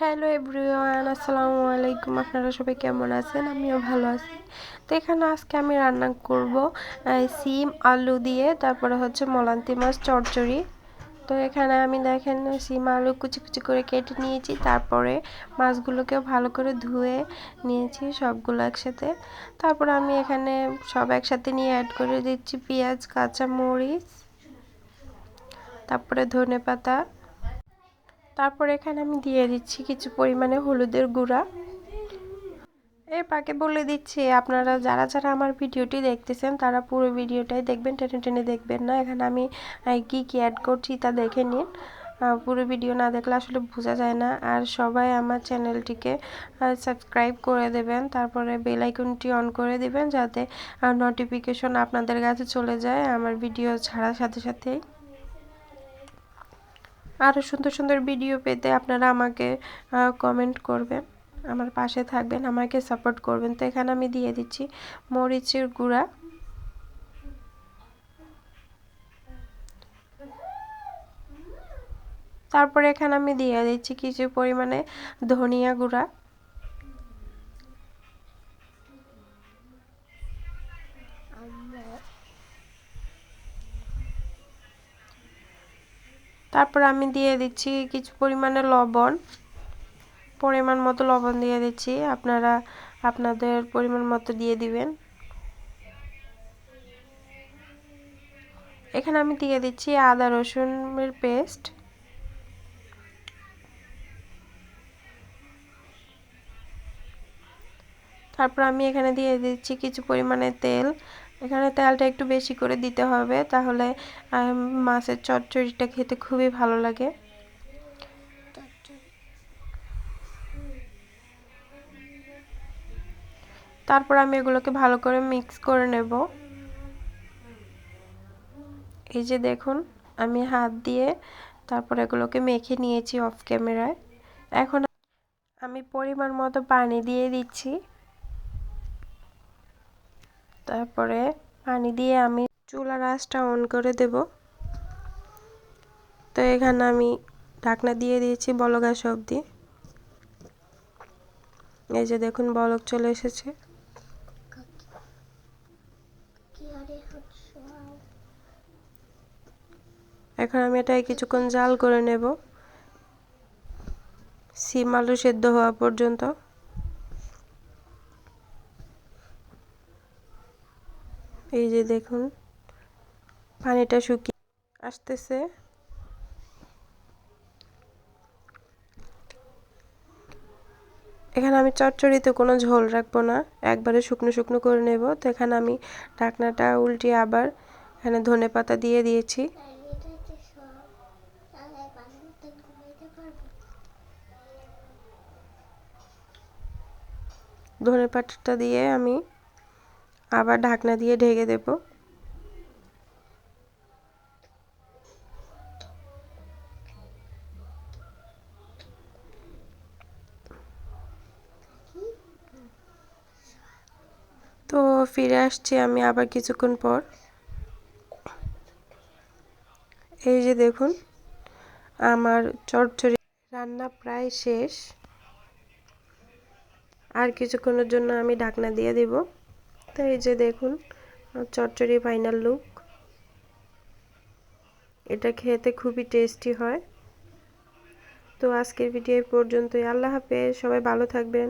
Hello everyone, আসসালামু আলাইকুম। আপনারা সবাই কেমন আছেন? আমিও ভালো আছি। তো এখানে আজকে আমি রান্না করব সিম, আলু দিয়ে, তারপরে হচ্ছে মলান্তি মাছ চচ্চড়ি তো এখানে আমি দেখেন, সিম, আলু কুচি কুচি করে কেটে নিয়েছি, তারপরে মাছগুলোকে ভালো করে ধুয়ে নিয়েছি সবগুলো একসাথে। তারপর আমি এখানে সব একসাথে নিয়ে অ্যাড করে দিচ্ছি পেঁয়াজ কাঁচা মরিচ তারপরে ধনে পাতা তারপর এখানে আমি দিয়ে দিচ্ছি কিছু পরিমাণে হলুদের গুঁড়া। এর পাকে বলে দিচ্ছি, আপনারা যারা যারা আমার ভিডিওটি দেখতেছেন, তারা পুরো ভিডিওটাই দেখবেন, টেনে টেনে দেখবেন না। এখানে আমি কী কী অ্যাড করছি তা দেখে নিন। পুরো ভিডিও না দেখলে আসলে বোঝা যায় না। আর সবাই আমার চ্যানেলটিকে সাবস্ক্রাইব করে দেবেন, তারপরে বেল আইকনটি অন করে দেবেন, যাতে নোটিফিকেশন আপনাদের কাছে চলে যায়, আমার ভিডিও ছাড়ার সাথে সাথেই। আরও সুন্দর সুন্দর ভিডিও পেতে আপনারা আমাকে কমেন্ট করবেন। আমার পাশে থাকবেন, আমাকে সাপোর্ট করবেন। তো এখানে আমি দিয়ে দিচ্ছি মরিচের গুঁড়া। তারপরে এখানে আমি দিয়ে দিচ্ছি কিছু পরিমাণে ধনিয়া গুঁড়া। তারপর আমি দিয়ে দিচ্ছি কিছু পরিমাণে লবণ। পরিমাণ মতো লবণ দিয়ে দিচ্ছি। আপনারা আপনাদের পরিমাণ মতো দিয়ে দিবেন। এখানে আমি দিয়ে দিচ্ছি আদা রসুনের পেস্ট। তারপর আমি এখানে দিয়ে দিচ্ছি কিছু পরিমাণে তেল। এখানে তেলটা একটু বেশি করে দিতে হবে, তাহলে মাছের চচ্চড়িটা খেতে খুবই ভালো লাগে। তারপর আমি এগুলোকে ভালো করে মিক্স করে নেব। এই যে দেখুন, আমি হাত দিয়ে তারপর এগুলোকে মেখে নিয়েছি অফ ক্যামেরায় এখন আমি পরিমাণ মতো পানি দিয়ে দিচ্ছি। তারপরে পানি দিয়ে আমি চুলার আঁচটা অন করে দেব। তো এখানে আমি ঢাকনা দিয়ে দিয়েছি বলগাছ অবধি। এই যে দেখুন বলক চলে এসেছে। এখন আমি এটাই কিছুক্ষণ জাল করে নেব। সিম আলু সেদ্ধ হওয়া পর্যন্ত। এই যে দেখুন, পানিটা শুকিয়ে আসতেছে। এখানে আমি চচ্চড়িতে কোনো ঝোল রাখব না, একবারে শুকনো শুকনো করে নেব। তো এখানে আমি ঢাকনাটা উল্টিয়ে আবার এখানে ধনে পাতা দিয়ে দিয়েছি। ধনে পাতাটা দিয়ে আমি আবার ঢাকনা দিয়ে ঢেকে দেব। তো ফিরে আসছি আমি আবার কিছুক্ষণ পর। এই যে দেখুন, আমার চটচড়ি রান্না প্রায় শেষ। আর কিছুক্ষণের জন্য আমি ঢাকনা দিয়ে দিব। তো এই যে দেখুন চটচড়ি ফাইনাল লুক এটা খেতে খুবই টেস্টি হয়। তো আজকের ভিডিও পর্যন্তই। আল্লাহ হাফেজ, সবাই ভালো থাকবেন।